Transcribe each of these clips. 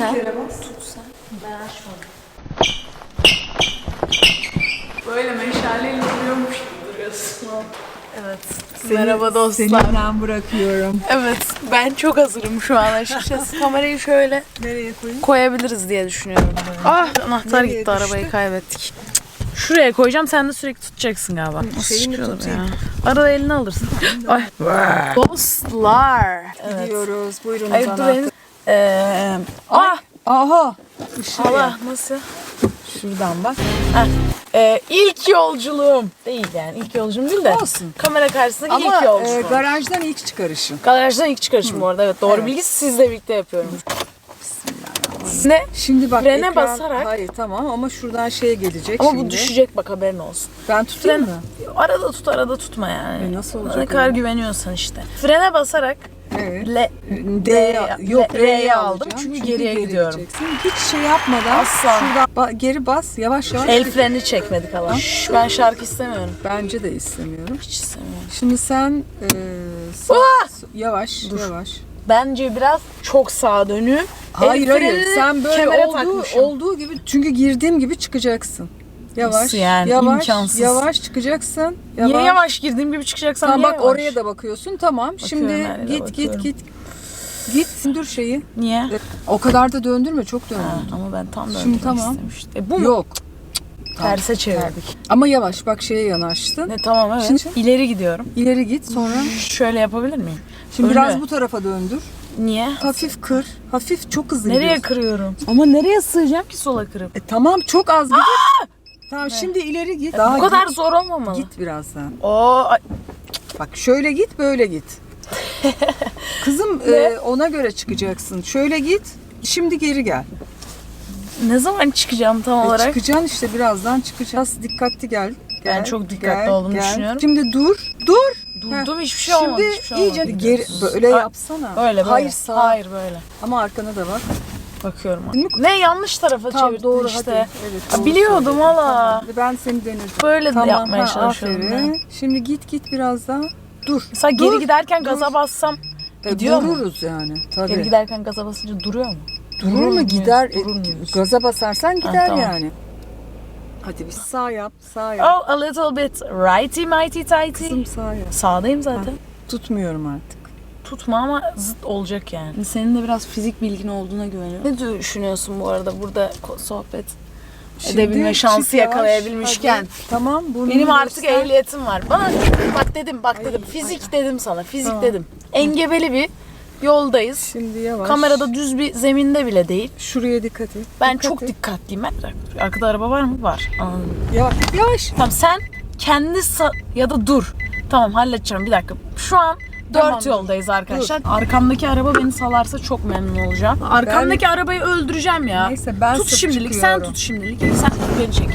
sen. Tut sen. Ben açmadım. Böyle meşaleyle duruyormuş gibi duruyorsun. Evet. Merhaba dostlar. Seninle bırakıyorum. Evet, ben çok hazırım şu an açıkçası. Kamerayı şöyle Nereye koyayım? koyabiliriz diye düşünüyorum. Ah, anahtar Nereye gitti, düştü? arabayı kaybettik. Şuraya koyacağım, sen de sürekli tutacaksın galiba. Nasıl şeyi mi çıkıyor tutayım? ya? Arada elini alırsın. Ay. Dostlar. Evet. Gidiyoruz. Buyurun benim. Ee, ah, Aha. Işığı Allah ya. nasıl? Şuradan bak. Ee, ilk yolculuğum. Değil yani ilk yolculuğum değil de. Olsun. Kamera karşısındaki Ama ilk yolculuğum. e, garajdan ilk çıkarışın. Garajdan ilk çıkarışım bu arada. Evet doğru Evet. bilgi sizle birlikte yapıyorum. Ne? Şimdi bak Frene basarak- Hayır tamam ama şuradan şeye gelecek Ama şimdi. bu düşecek bak haberin olsun. Ben tutayım Fren- mı? Arada tut arada tutma yani. E, nasıl olacak Ne kadar öyle? güveniyorsan işte. Frene basarak Evet. le, L'ye- yok R'ye aldım çünkü geriye geri gidiyorum. gideceksin. Hiç şey yapmadan Asla. şuradan ba- geri bas yavaş yavaş. el freni çekmedik hala. Şş, ben şarkı istemiyorum. Bence de istemiyorum. Hiç istemiyorum. Şimdi sen e, sağ- Ah! yavaş yavaş. Bence biraz çok sağa dönüyorum. Hayır hayır frenini sen böyle kemere olduğu, takmışım. olduğu gibi çünkü girdiğim gibi çıkacaksın. Yavaş Nasıl yani? yavaş İmkansız. yavaş çıkacaksın. Yavaş. Niye yavaş girdiğim gibi çıkacaksam Tamam niye bak yavaş? oraya da bakıyorsun tamam. Şimdi her yere git bakıyorum. git git. Git dur şeyi. Niye? O kadar da döndürme çok döndür. Ha, ama ben tam döndürmek Şimdi tamam. istemiştim. E, bu mu? Yok. Terse çevirdik. Ama yavaş bak şeye yanaştın. Ne tamam evet. Şimdi- İleri gidiyorum. İleri git sonra. Şöyle yapabilir miyim? Şimdi Öyle. biraz bu tarafa döndür. Niye? Hafif kır. Hafif çok hızlı Nereye gidiyorsun. kırıyorum? Ama nereye sığacağım ki sola kırıp? E, tamam çok az gidip. Tamam şimdi ileri git. Daha Bu kadar git, zor olmamalı. git birazdan. Oo, ay- Bak şöyle git böyle git. Kızım e, ona göre çıkacaksın. Şöyle git. Şimdi geri gel. ne zaman çıkacağım tam E, olarak? çıkacaksın işte birazdan çıkacağız. Dikkatli gel. Ben Gel, çok dikkatli olduğumu düşünüyorum. Şimdi dur. Dur. Durdum hiçbir şey olmadı. Şimdi hiçbir şey olmadı. iyice geri böyle Ha, yapsana. Böyle böyle. Hayır sağ. Hayır böyle. Ama arkana da bak. Bakıyorum. Ne yanlış tarafa Tamam çevirdin doğru işte. hadi. Evet, Ha, doğru biliyordum hala. Tamam, Ben seni denedim. Böyle de Tamam, yapmaya ha, çalışıyorum aferin. ben. Şimdi git git biraz daha. Dur. Mesela Dur, geri giderken dur. gaza bassam E, gidiyor mu? dururuz yani. Tabii. Geri giderken gaza basınca duruyor mu? Durur Durur mu gider? E, Durur muyuz? gaza basarsan gider tamam. yani. Hadi bir sağ yap, sağ yap. Oh, a little bit righty mighty tighty. Kızım sağ yap. Sağdayım zaten. Tutmuyorum artık. Tutma ama zıt olacak yani. Senin de biraz fizik bilgin olduğuna güveniyorum. Ne düşünüyorsun bu arada burada sohbet edebilme Şimdi şansı çık yavaş, yakalayabilmişken? hadi. Tamam burnunu Benim artık göster. ehliyetim var. Bana bak dedim bak dedim fizik dedim sana fizik Tamam. dedim. Engebeli bir yoldayız. Şimdi yavaş. Kamerada düz bir zeminde bile değil. Şuraya dikkat et. Ben Dikkat çok et. dikkatliyim. Ben, arkada araba var mı? Var. Anladım. Yavaş. Yavaş. Tamam sen kendi ya da dur. Tamam halledeceğim bir dakika. Şu an dört yoldayız arkadaşlar. Arkamdaki araba beni salarsa çok memnun olacağım. Arkamdaki arabayı öldüreceğim ya. Neyse ben tut sık şimdilik çıkıyorum. sen tut şimdilik. Sen tut beni çek.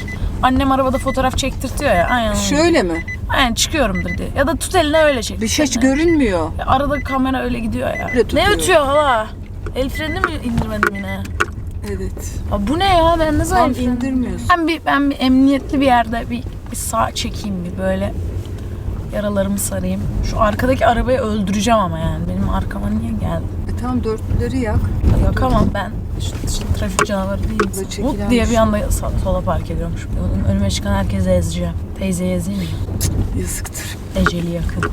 Annem arabada fotoğraf çektirtiyor ya. Aynen. öyle. Şöyle mi? Aynen çıkıyorumdur diye. Ya da tut eline öyle çek. Bir şey hiç görünmüyor. Ya Arada kamera öyle gidiyor ya. Öyle ne tutuyor. ötüyor hala? El frenini mi indirmedim yine? Evet. Aa, bu ne ya? Ben ne zaman Tam el freni- indirmiyorsun. Ben bir ben bir emniyetli bir yerde bir, bir sağ çekeyim bir böyle yaralarımı sarayım. Şu arkadaki arabayı öldüreceğim ama yani benim arkama niye geldi? E, tamam dörtlüleri yak. Yakamam ben. Şu, şu trafik canavarı çekilen Hop diye bir şey. anda sola park ediyormuş. Önüme çıkan herkese ezeceğim. Teyzeyi ezeyim mi? Yazıktır. Eceli yakın.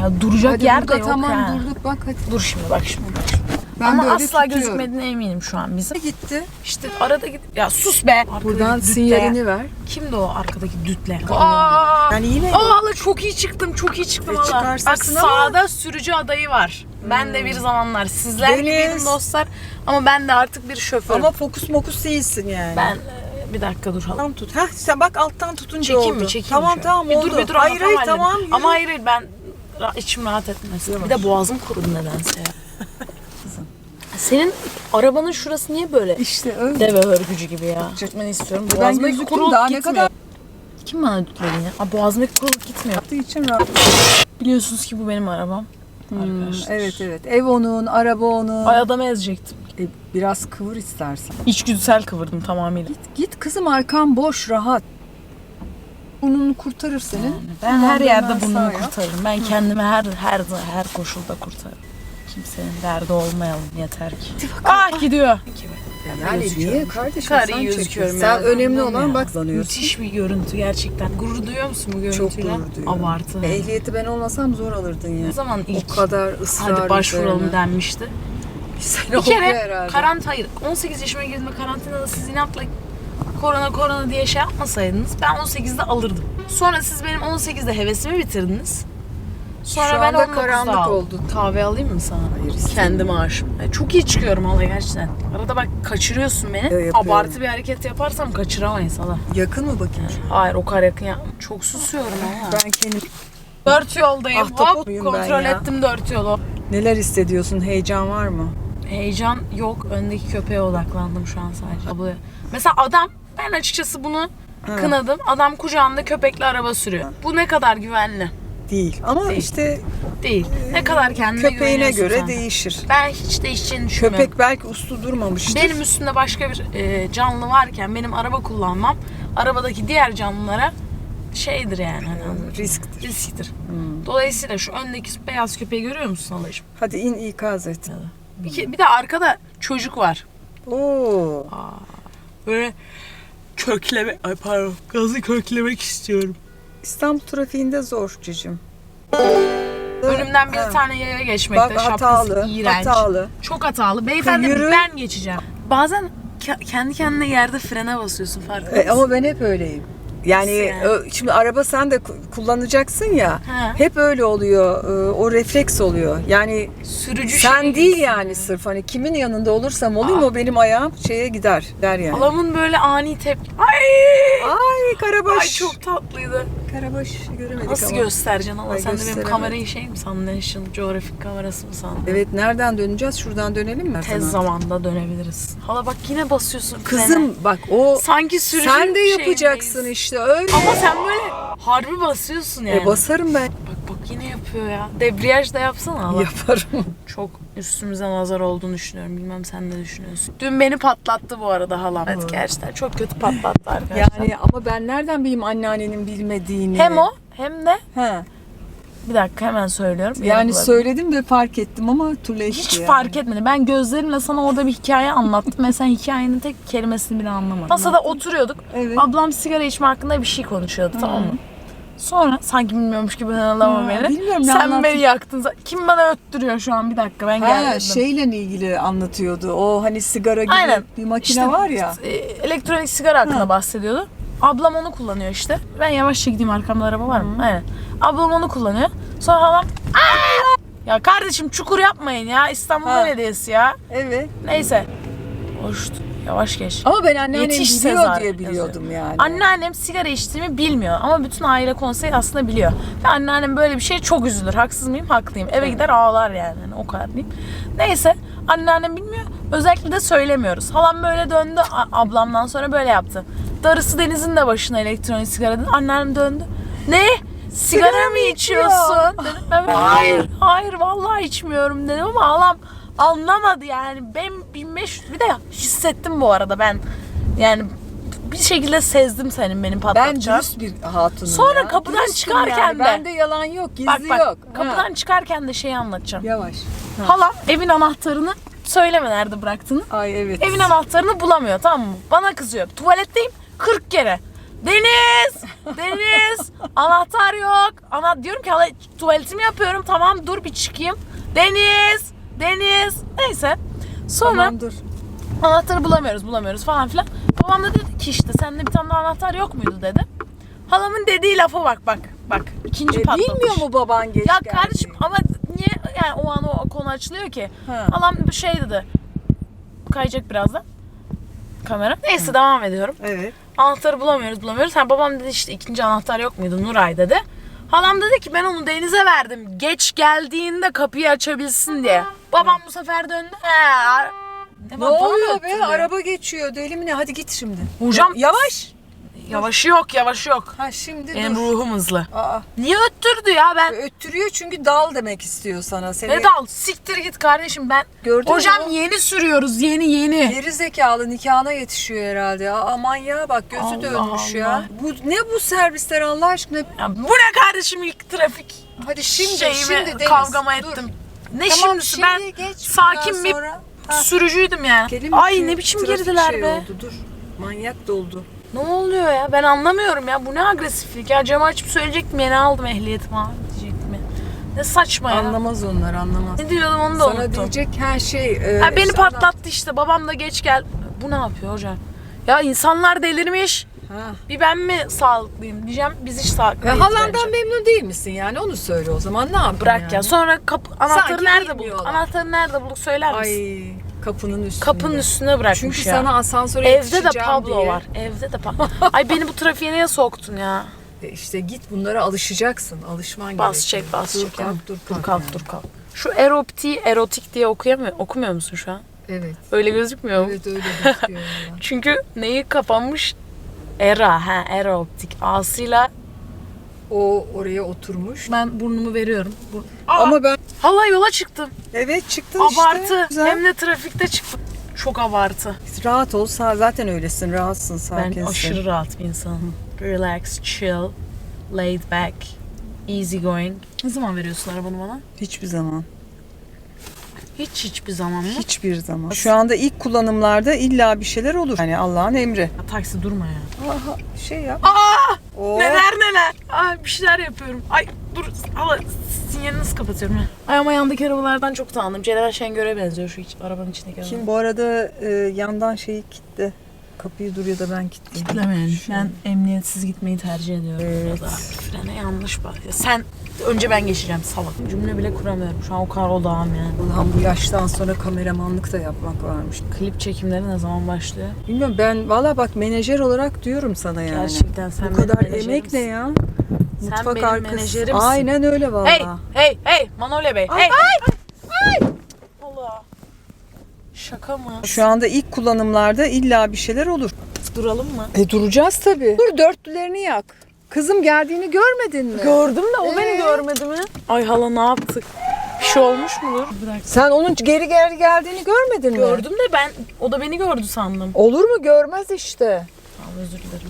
Ya duracak Hadi yer de yok tamam ha. durduk bak hadi. Dur şimdi bak şimdi. Bak şimdi. Ben Ama böyle asla tutuyorum. gözükmediğine eminim şu an bizim. Gitti. İşte arada git. Ya sus be. Arkadaki Buradan dütle. sinyalini ver. Kimdi o arkadaki dütle? Aa! Yani yine Aa hala çok iyi çıktım, çok iyi çıktım E, çıkarsın Bak ama- Hmm. sağda sürücü adayı var. Ben de bir zamanlar sizler Deniz. gibiydim dostlar. Ama ben de artık bir şoförüm. ama fokus mokus değilsin yani. ben e, bir dakika dur hala. Tam tut. Heh sen bak alttan tutunca Çekeyim oldu. mi? Çekeyim tamam şöyle. tamam bir oldu. dur bir dur hayır hayır tamam. yürü. Ama hayır hayır ben ra- içim rahat etmez. Bir de boğazım kurudu nedense ya. Senin arabanın şurası niye böyle İşte öyle. deve örgücü gibi ya? Gitmeni istiyorum. Ben Boğazımdaki gözüktüm kuruluk daha ne gitmiyor. kadar Kim bana dütledin ya? Aa, boğazımdaki kuruluk gitmiyor. yaptığı için rahat. Biliyorsunuz ki bu benim arabam. Hmm, Arkadaşlar. evet evet. Ev onun, araba onun. Ay adamı ezecektim. E, biraz kıvır istersen. İçgüdüsel kıvırdım tamamıyla. Git kızım arkan boş rahat. Burnunu kurtarır senin. Ben her yerde sağ yap. kurtarırım. Ben kendimi her her her koşulda kurtarırım. Kimsenin derdi olmayalım yeter ki. Ah gidiyor. Yani niye kardeşim Kadar sen gözüküyorum çekiyorsun. ya. Sen önemli Anladım olan ya. bak sanıyorsun. Müthiş bir görüntü gerçekten. Gurur duyuyor musun bu Çok görüntüyle? gurur duyuyorum. Abartı. Ehliyeti ben olmasam zor alırdın ya. Ne zaman ilk O kadar ısrar hadi başvuralım üzerine. denmişti. Sene Bir oldu kere herhalde. karant hayır 18 yaşıma girdiğimde karantinada siz inatla korona korona diye şey yapmasaydınız ben 18'de alırdım. Sonra siz benim 18'de hevesimi bitirdiniz. Sonra Şu ben anda 19'da karanlık aldım. oldu. Kahve alayım mı sana? Hayır, Kendi maaşım. E, Çok iyi çıkıyorum hala gerçekten. Arada bak kaçırıyorsun beni. Evet, yapıyorum. Abartı bir hareket yaparsam kaçıramayız hala. Yakın mı bakayım? şu? Hayır o kadar yakın ya. Çok susuyorum ama. Ben kendim Dört yoldayım. Ahtapot Hop muyum ben kontrol ya? ettim dört yolu. neler hissediyorsun? Heyecan var mı? Heyecan yok. Öndeki köpeğe odaklandım şu an sadece. Ablaya. Mesela adam ben açıkçası bunu kınadım. Adam kucağında köpekle araba sürüyor. Bu ne kadar güvenli? Değil. Ama Değil. işte Değil. Ne kadar kendine köpeğine güveniyorsun göre sen. değişir. Ben hiç değişeceğini düşünmüyorum. Köpek belki uslu durmamıştır. Benim üstünde başka bir e, canlı varken benim araba kullanmam arabadaki diğer canlılara şeydir yani. Hani anladın mı? risktir. risktir. Dolayısıyla şu öndeki beyaz köpeği görüyor musun Alacığım? Hadi in ikaz et. Bir, ke- bir de arkada çocuk var. Oo. Böyle kökleme, ay pardon, gazı köklemek istiyorum. İstanbul trafiğinde zor cicim. Önümden bir Ha. tane yaya geçmekte, Bak şapkası hatalı, iğrenç. hatalı. Çok hatalı. Beyefendi Yürü. ben geçeceğim. Bazen ke- kendi kendine yerde frene basıyorsun farkında E, mısın? ama ben hep öyleyim. Yani, Nasıl yani? ö- şimdi araba sen de ku- kullanacaksın ya. Ha. Hep öyle oluyor. e, O refleks oluyor. Yani Sürücü sen şey değil yani sırf hani kimin yanında olursam olayım o benim ayağım şeye gider der yani. Halamın böyle ani tepki. Ay! Ay Karabaş. Ay çok tatlıydı. Karabaş göremedik Nasıl ama. göstereceksin Allah? Ay, Sen de benim gösteremedim. kamerayı şey mi sandın? National Geographic kamerası mı sandın? Evet nereden döneceğiz? Şuradan dönelim mi? Tez zamanda dönebiliriz. Hala bak yine basıyorsun frene. Kızım bak o Sanki sürücü sen de şeyindeyiz. yapacaksın işte öyle. Ama sen böyle harbi basıyorsun yani. E, basarım ben. Bak bak yine yapıyor ya. Debriyaj da yapsana Allah. Yaparım. Çok üstümüze nazar olduğunu düşünüyorum. Bilmem sen ne düşünüyorsun. Dün beni patlattı bu arada halam. Evet gerçekten çok kötü patlattı arkadaşlar. Yani ama ben nereden bileyim anneannenin bilmediğini? hem o hem de Ha. bir dakika hemen söylüyorum. Yani söyledim de fark ettim ama late Hiç yani. fark etmedi. Ben gözlerimle sana orada bir hikaye anlattım ve sen hikayenin tek kelimesini bile anlamadın. Masada oturuyorduk. Evet. Ablam sigara içme hakkında bir şey konuşuyordu tamam mı? Sonra sanki bilmiyormuş gibi anlama Ha, beni. bilmiyorum, ne Sen anlattın? beni yaktın. Kim bana öttürüyor şu an bir dakika ben Ha, geldim. şeyle ilgili anlatıyordu. O hani sigara gibi Aynen. bir makine İşte, var ya. e, elektronik sigara hakkında bahsediyordu. Ablam onu kullanıyor işte. Ben yavaşça gideyim arkamda araba var mı? Aynen. Ablam onu kullanıyor. Sonra halam "Aa!" ya kardeşim çukur yapmayın ya İstanbul Ha. Belediyesi ya. Evet. Neyse. Hoş yavaş geç. Ama ben anneannem Yetiş biliyor Sezar diye biliyordum yani. Anneannem sigara içtiğimi bilmiyor ama bütün aile konseyi aslında biliyor. Ve anneannem böyle bir şey çok üzülür. Haksız mıyım? Haklıyım. Eve gider ağlar yani. Hani o kadar diyeyim. Neyse anneannem bilmiyor. Özellikle de söylemiyoruz. Halam böyle döndü. ablamdan sonra böyle yaptı. Darısı denizin de başına elektronik sigara dedi. Anneannem döndü. Ne? Sigara, Sigara mı içiyorsun? Dedim. Ben hayır, hayır vallahi içmiyorum dedim ama halam anlamadı yani. Ben 1500 bir de hissettim bu arada ben. Yani bir şekilde sezdim senin benim ben patlatacağını. dürüst bir hatunum Sonra ya. kapıdan Dürüstüm çıkarken yani. de- Bende yalan yok, gizli Bak bak yok. kapıdan Ha. çıkarken de şeyi anlatacağım. Yavaş. Halam evin anahtarını söyleme nerede bıraktığını. Ay evet. Evin anahtarını bulamıyor tamam mı? Bana kızıyor. Tuvaletteyim 40 kere. Deniz! Deniz! Anahtar yok. Ana diyorum ki hala tuvaletimi yapıyorum. Tamam dur bir çıkayım. Deniz! Deniz! Neyse. Sonra Tamam dur. anahtarı bulamıyoruz bulamıyoruz falan filan. Babam da dedi ki işte sende bir tane daha anahtar yok muydu dedi. Halamın dediği lafa bak bak. Bak ikinci E, patlatış. bilmiyor mu baban geç Ya geldi? kardeşim ama niye yani o an o konu açılıyor ki? Ha. Halam bir şey dedi. Kayacak birazdan. Kamera. Neyse devam ediyorum. Evet. Anahtarı bulamıyoruz bulamıyoruz. Ha, babam dedi işte ikinci anahtar yok muydu Nuray dedi. Halam dedi ki ben onu Deniz'e verdim. Geç geldiğinde kapıyı açabilsin diye. Babam bu sefer döndü. He, Ne bana oluyor be? öttürüyor? Araba geçiyor. Deli mi ne? Hadi git şimdi. Hocam Yavaş. Yavaşı yok yavaşı yok. Ha şimdi Benim dur. ruhum hızlı. Aa, Niye öttürdü ya ben? öttürüyor çünkü dal demek istiyor sana. Seni Ne dal? Siktir git kardeşim ben. Gördün mü Hocam o? yeni sürüyoruz yeni yeni. Geri zekalı nikahına yetişiyor herhalde. Aa, aman ya bak gözü Allah dönmüş Allah. ya. Bu ne bu servisler Allah aşkına? Ya bu ne kardeşim ilk trafik Hadi şimdi şeyimi şimdi Deniz. kavgama dur. ettim. Ne Tamam şimdisi şimdi ben geç sakin bundan bir sonra. sürücüydüm yani. Kelim Ay ne biçim trafik girdiler şey be. Oldu, dur. Manyak doldu. Ne oluyor ya? Ben anlamıyorum ya. Bu ne agresiflik ya? Camı açıp söyleyecektim yeni aldım ehliyetimi abi diyecektim ya. Ne saçma ya. Anlamaz onlar anlamaz. Ne diyordum onu da Sana unuttum. diyecek her şey. e, Ha, beni işte patlattı işte. Babam da geç gel. Bu ne yapıyor hocam? Ya insanlar delirmiş. Ha. Bir ben mi sağlıklıyım diyeceğim. Biz hiç sağlıklıyız. Ya halandan memnun değil misin yani onu söyle o zaman ne yapayım Bırak yani? ya. Sonra kapı, anahtarı Sanki nerede bulduk? Anahtarı nerede bulduk söyler misin? Ay kapının üstünde. Kapının üstüne bırakmış Çünkü ya. sana asansöre Evde de yetişeceğim Pablo diye. var. Evde de Pablo. Ay beni bu trafiğe niye soktun ya? E İşte git bunlara alışacaksın. Alışman Bas gerekiyor. çek bas dur, çek. Kalk, dur dur kalk. kalk yani. dur kalk. Şu eroptiği erotik diye okuyamıyor, okumuyor musun şu an? Evet. Öyle gözükmüyor mu? Evet öyle gözüküyor. Çünkü neyi kapanmış? Era, ha era optik. A'sıyla o oraya oturmuş. ben burnumu veriyorum. Bur- Aa, Ama ben Hala yola çıktım. evet çıktın Abartı. işte. Güzel. Hem de trafikte çıktım. Çok abartı. Rahat ol. Sağ, zaten öylesin. Rahatsın, Ben sakinsin. aşırı rahat bir insanım. Relax, chill, laid back, easy going. Ne zaman veriyorsun arabanı bana? Hiçbir zaman. Hiç hiçbir zaman mı? Hiçbir zaman. Şu anda ilk kullanımlarda illa bir şeyler olur. Yani Allah'ın emri. Ya, taksi durma ya. Aha, şey yap. Aa! Oo. Neler neler. Ay bir şeyler yapıyorum. Ay dur hala sinyalini nasıl kapatıyorum ha. Ay ama yandaki arabalardan çok tanıdım. Celal Şengör'e benziyor şu iç, arabanın içindeki araba. Kim bu arada e, yandan şeyi kitle. Kapıyı dur ya da ben kilitleyeyim. Kitlemeyin. Şu- Ben emniyetsiz gitmeyi tercih ediyorum. Evet. Burada. Frene yanlış bak. Ya sen önce ben geçeceğim salak. Cümle bile kuramıyorum. Şu an o kadar odağım yani. Ulan bu yaştan sonra kameramanlık da yapmak varmış. Klip çekimleri ne zaman başlıyor? Bilmiyorum ben valla bak menajer olarak diyorum sana yani. Gerçekten sen bu kadar emek ne ya? Sen Mutfak benim arkası. menajerimsin. Aynen öyle valla. Hey, hey, hey, Manolya Bey. Ay, hey. Ay. Allah. Şaka mı? Şu anda ilk kullanımlarda illa bir şeyler olur. Duralım mı? E duracağız tabii. Dur dörtlülerini yak. Kızım geldiğini görmedin mi? Gördüm de o beni Ee? görmedi mi? Ay hala ne yaptık? Bir şey olmuş mudur? Sen onun geri geri geldiğini görmedin mi? Gördüm de ben o da beni gördü sandım. Olur mu? Görmez işte. Tamam özür dilerim.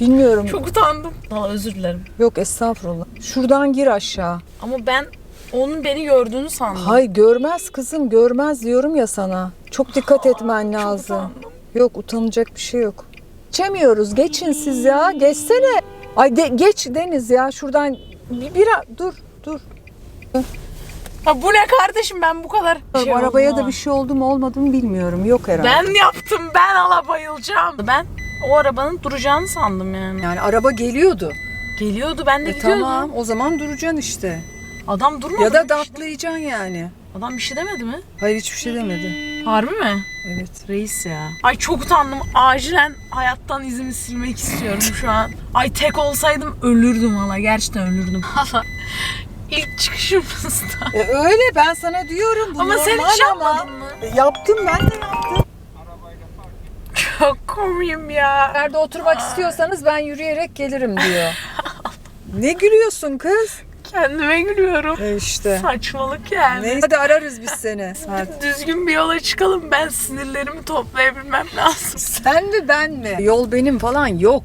Bilmiyorum. Çok utandım. Valla özür dilerim. Yok estağfurullah. Şuradan gir aşağı. Ama ben onun beni gördüğünü sandım. Hay görmez kızım görmez diyorum ya sana. Çok dikkat etmen Çok lazım. utandım. Yok utanacak bir şey yok. Geçemiyoruz. Geçin siz ya. Geçsene. Ay de, geç Deniz ya. Şuradan bir, bir dur dur. Ha bu ne kardeşim ben bu kadar. Şey Arabaya oldu da mu? bir şey oldu mu olmadı mı bilmiyorum. Yok herhalde. Ben yaptım ben ala bayılacağım. Ben o arabanın duracağını sandım yani. Yani araba geliyordu. Geliyordu ben de E gidiyordum. tamam o zaman duracaksın işte. Adam durmadı. Ya da mı? datlayacaksın yani. Adam bir şey demedi mi? Hayır hiçbir şey demedi. Harbi mi? Evet. Reis ya. Ay çok utandım. Acilen hayattan izimi silmek istiyorum şu an. Ay tek olsaydım ölürdüm hala. Gerçekten ölürdüm. Hala ilk çıkışımızda. E öyle ben sana diyorum bu Ama sen hiç ama. yapmadın mı? E, yaptım ben de yaptım. Çok komiyim ya. Nerede oturmak istiyorsanız ben yürüyerek gelirim diyor. ne gülüyorsun kız? Kendime gülüyorum. E işte. Saçmalık yani. Neyse hadi ararız biz seni. Hadi. Düzgün bir yola çıkalım. Ben sinirlerimi toplayabilmem lazım. Sen mi ben mi? Yol benim falan yok.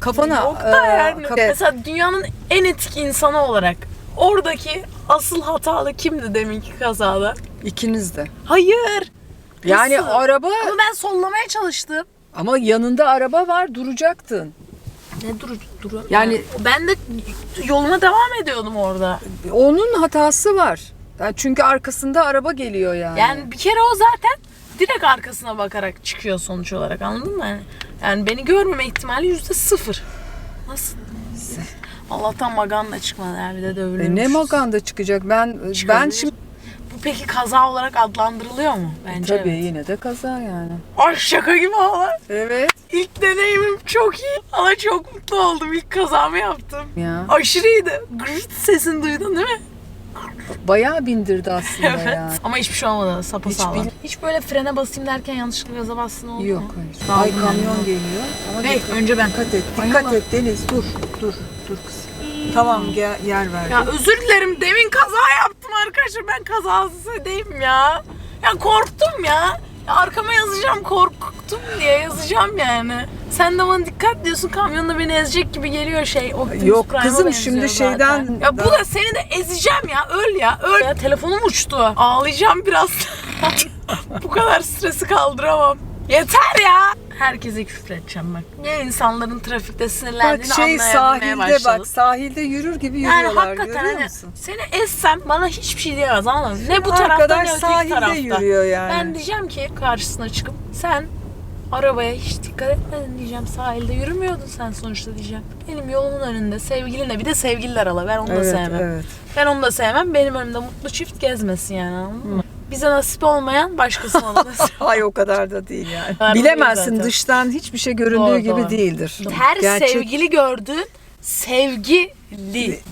Kafana. Yok da e, yani. kaf- Mesela dünyanın en etik insanı olarak oradaki asıl hatalı kimdi deminki kazada? İkiniz de. Hayır. Yani Nasıl? araba Ama ben sollamaya çalıştım. ama yanında araba var duracaktın. Ne dur dur. Yani- ben de yoluma devam ediyordum orada. Onun hatası var. Yani çünkü arkasında araba geliyor yani. Yani bir kere o zaten direkt arkasına bakarak çıkıyor sonuç olarak anladın mı? Yani, yani beni görmeme ihtimali yüzde sıfır. Nasıl? Allah'tan maganla çıkmadı yani bir de E ne maganda çıkacak? Ben ben Çıkabilir. şimdi peki kaza olarak adlandırılıyor mu? Bence tabii evet. yine de kaza yani. Ay şaka gibi hala. Evet. İlk deneyimim çok iyi. Ama çok mutlu oldum. İlk kazamı yaptım. Ya Aşırıydı. Gırt sesini duydun değil mi? bayağı bindirdi aslında Evet. yani. Ama hiçbir şey olmadı. Sapa Hiç sağlam. bil- Hiç böyle frene basayım derken yanlışlıkla gaza bastın oldu Yok mu? hayır. Ay kamyon geliyor. Ama Hey dikkat, önce ben. dikkat et. Ay Dikkat Allah. et Deniz dur. Dur. Dur kız. Tamam gel, yer ver. Ya özür dilerim. Demin kaza yaptım arkadaşlar. Ben kazasız değilim ya. Ya korktum ya. ya. Arkama yazacağım korktum diye yazacağım yani. Sen de bana dikkat diyorsun kamyonla beni ezecek gibi geliyor şey. Optimus Yok Prime'a kızım, benziyor şimdi zaten. şeyden- Ya bu da seni de ezeceğim ya öl ya öl. Ya telefonum uçtu. Ağlayacağım biraz. Bu kadar stresi kaldıramam. Yeter ya. Herkese küfür edeceğim bak. Niye insanların trafikte Bak sinirlendiğini şey anlayabilmeye sahilde başladım. bak sahilde yürür gibi Yani yürüyorlar hakikaten görüyor hani musun? seni essem bana hiçbir şey diyemez anladın? Ne bu tarafta Arkadaş ne öteki sahilde tarafta. yürüyor yani. Ben diyeceğim ki karşısına çıkıp sen arabaya hiç dikkat etmedin diyeceğim. Sahilde yürümüyordun sen sonuçta diyeceğim. Benim yolumun önünde sevgilinle bir de sevgililer ala ben onu da evet, sevmem. evet. Ben onu da sevmem. Benim önümde mutlu çift gezmesin yani anladın mı? Bize nasip olmayan başkasına da nasip. Ay o kadar da değil yani. Var Bilemezsin zaten. dıştan hiçbir şey göründüğü Doğru, gibi doğru. değildir. Her Gerçek- sevgili gördüğün sevgili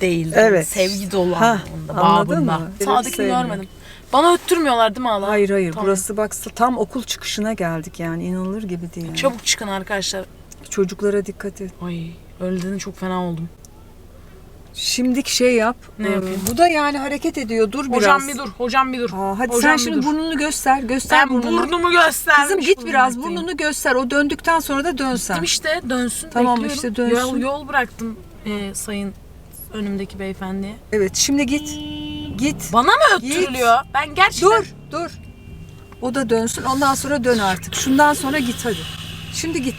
değildir. Evet. Sevgi dolu Ha, anlamında, anladın babında. mı? Sağdakini görmedim. Bana öttürmüyorlar değil mi Allah? Hayır hayır Tamam. burası bak tam okul çıkışına geldik yani inanılır gibi değil. Yani. Çabuk çıkın arkadaşlar. Çocuklara dikkat et. Ay dedin çok fena oldum. Şimdiki şey yap. Ne Ee, yapayım? Bu da yani hareket ediyor. Dur biraz. Hocam bir dur, hocam bir dur. Aa, hadi Hocam sen şimdi dur. burnunu göster. Göster Ben burnunu. burnumu göstermiş. Kızım git biraz burnunu göster. O döndükten sonra da dön sen. Gittim işte dönsün Tamam, bekliyorum. işte dönsün. Yol, yol bıraktım e, sayın önümdeki beyefendiye. Evet şimdi git. Git. Bana mı Git. öttürülüyor? Ben gerçekten... Dur dur. O da dönsün. Ondan sonra dön artık. Şundan sonra git hadi. Şimdi git.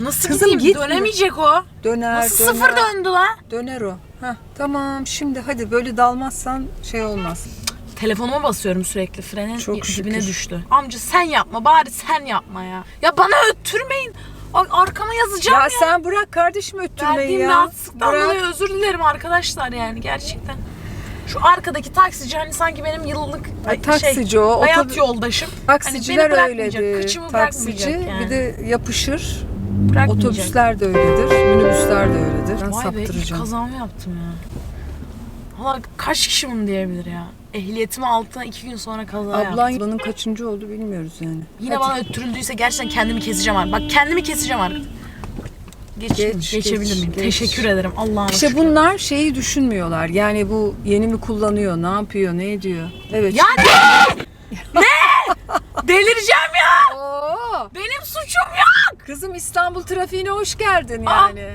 Nasıl Kızım, gideyim? gitme. Dönemeyecek o. Döner Nasıl döner. sıfır döndü lan? Döner o. Heh, tamam şimdi hadi böyle dalmazsan şey olmaz. Telefonuma basıyorum sürekli frenin Çok dibine şükür. düştü. Amca sen yapma bari sen yapma ya. Ya bana öttürmeyin. Ay, arkama yazacağım Ya ya. sen bırak kardeşim öttürmeyi Verdiğim ya. rahatsızlıktan Bırak. dolayı özür dilerim arkadaşlar yani gerçekten. Şu arkadaki taksici hani sanki benim yıllık Ay, taksici şey, o. hayat Otobü- yoldaşım. Taksiciler hani beni bırakmayacak, öyledir. kıçımı Taksici bırakmayacak yani. bir de yapışır. Bırakmayacak. Otobüsler de öyledir. Minibüsler de öyledir. Ben Vay be saptıracağım. kazamı yaptım ya. Valla kaç kişi bunu diyebilir ya. Ehliyetimi altına iki gün sonra kaza yaptım. Ablan ablanın kaçıncı oldu bilmiyoruz yani. Yine Hadi. bana öttürüldüyse gerçekten kendimi keseceğim artık. Bak kendimi keseceğim artık. Geç, Geç, geçebilir geç, miyim? geç. Teşekkür ederim Allah'ım. İşte bunlar şeyi düşünmüyorlar. Yani bu yeni mi kullanıyor, ne yapıyor, ne ediyor? Evet. Ya ne? ne? Delireceğim ya. Oo, Benim suçum yok. Kızım İstanbul trafiğine hoş geldin Aa. yani.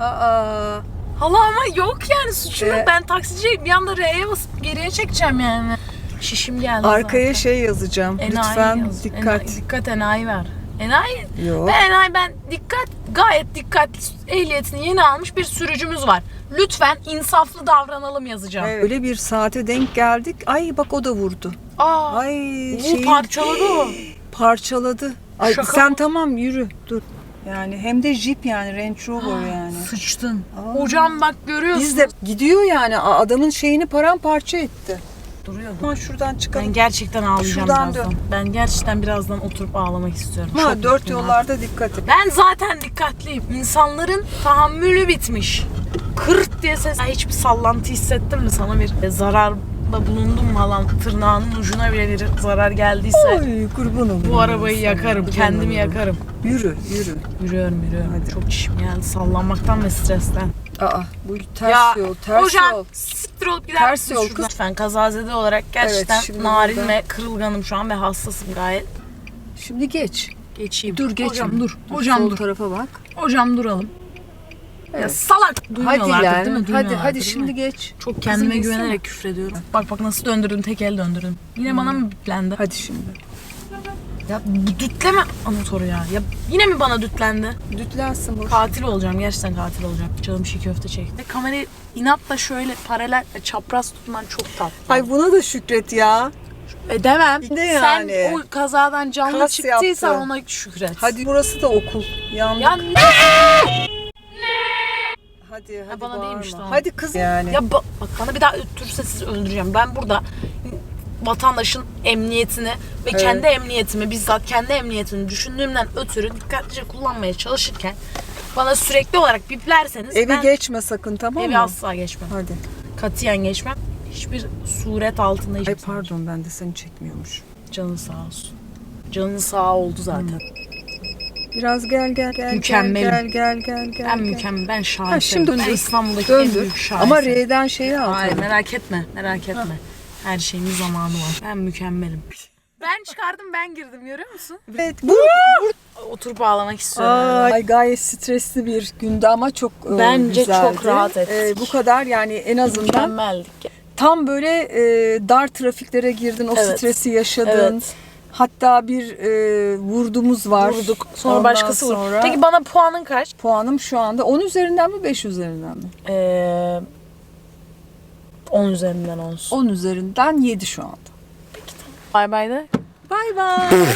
Aa. Hala ama yok yani suçum Ee, yok. Ben taksiciye bir anda R'ye basıp geriye çekeceğim yani. Şişim geldi Arkaya zaten. şey yazacağım. Enayi Lütfen yaz. dikkat. Enayi, dikkat enayi ver. Enayi Yok. Ben enayi ben dikkat gayet dikkatli ehliyetini yeni almış bir sürücümüz var. Lütfen insaflı davranalım yazacağım. Evet. Öyle bir saate denk geldik. Ay bak o da vurdu. Aa, Ay bu şeyi parçaladı o. parçaladı. Ay Şaka sen tamam yürü dur. Yani hem de Jeep yani Range Rover yani. Sıçtın. Aa. Hocam bak görüyorsun. Biz de gidiyor yani A- adamın şeyini paramparça etti. duruyordu. Ama şuradan çıkalım. Ben gerçekten ağlayacağım Şuradan birazdan. Ben gerçekten birazdan oturup ağlamak istiyorum. Ama Çok dört mutluyum yollarda dikkat et. Ben zaten dikkatliyim. İnsanların tahammülü bitmiş. Kırt diye ses. Ya hiçbir sallantı hissettin mi? Sana bir zararda bulundum mu lan? Tırnağının ucuna bile bir zarar geldiyse Ay kurban olayım. bu arabayı sana, yakarım. kurban Kendimi yakarım. Yürü yürü. Yürüyorum yürüyorum. Hadi. Çok çişim geldi sallanmaktan ve stresten. Aa bu ters yol ters hocam yol. siktir olup gider Ters misin yol şuradan? kız. Lütfen kazazede olarak gerçekten şimdi narin burada- ve kırılganım şu an ve hassasım gayet. Şimdi geç. Geçeyim. Dur geç. Hocam dur. Dur, Hocam Sol dur. tarafa bak. Hocam duralım. Ya salak. Hadi Duymuyorlardır lan. değil mi? Hadi hadi değil şimdi mi? geç. Çok kendime Kızım güvenerek küfrediyorum. Bak bak nasıl döndürdüm tek el döndürdüm. Yine bana mı biplendi? Hadi şimdi. Ya bu dütleme motoru ya. Ya yine mi bana dütlendi? Dütlensin boş. Katil olacağım. Gerçekten katil olacağım. Canım şi köfte çekti. Kamerayı inatla şöyle paralel ve çapraz tutman çok tatlı. Ay buna da şükret ya. Edemem. De yani. Sen o kazadan canlı Kas çıktıysan yaptı. ona şükret. Hadi burası da okul. Yandık. Ya ne? Hadi hadi bana bağırma. değilmiş, tamam. Hadi kız. Yani. Ya ba- bak bana bir daha öttürürse sizi öldüreceğim. Ben burada vatandaşın emniyetini ve Evet. kendi emniyetimi bizzat kendi emniyetini düşündüğümden ötürü dikkatlice kullanmaya çalışırken bana sürekli olarak biplerseniz Evi ben geçme sakın tamam evi mı? asla geçmem. Hadi. Katiyen geçmem. Hiçbir suret altında Ay pardon ben de seni çekmiyormuş. Canın sağ olsun. Canın sağ oldu zaten. Biraz gel gel gel Mükemmelim. gel gel gel gel. Ben gel. mükemmel, ben şaheserim. Ha, şimdi ben döndür. İstanbul'daki en Döndür. büyük şaheserim. Ama R'den şeyi al. Hayır merak etme, merak etme. Her şeyin bir zamanı var. Ben mükemmelim. Ben çıkardım, ben girdim görüyor musun? Evet. Bu, Oturup ağlamak istiyorum. Ay gayet stresli bir gündü ama çok e, Bence güzeldi. çok rahat ettik. E, bu kadar yani en azından Mükemmeldik. tam böyle e, dar trafiklere girdin, o Evet. stresi yaşadın. Evet. Hatta bir e, vurdumuz var. Vurduk. Sonra Ondan başkası vurdu. sonra Peki bana puanın kaç? puanım şu anda 10 üzerinden mi 5 üzerinden mi? Ee, 10 üzerinden olsun. 10 üzerinden 7 şu anda. Bay bay de. Bay bay.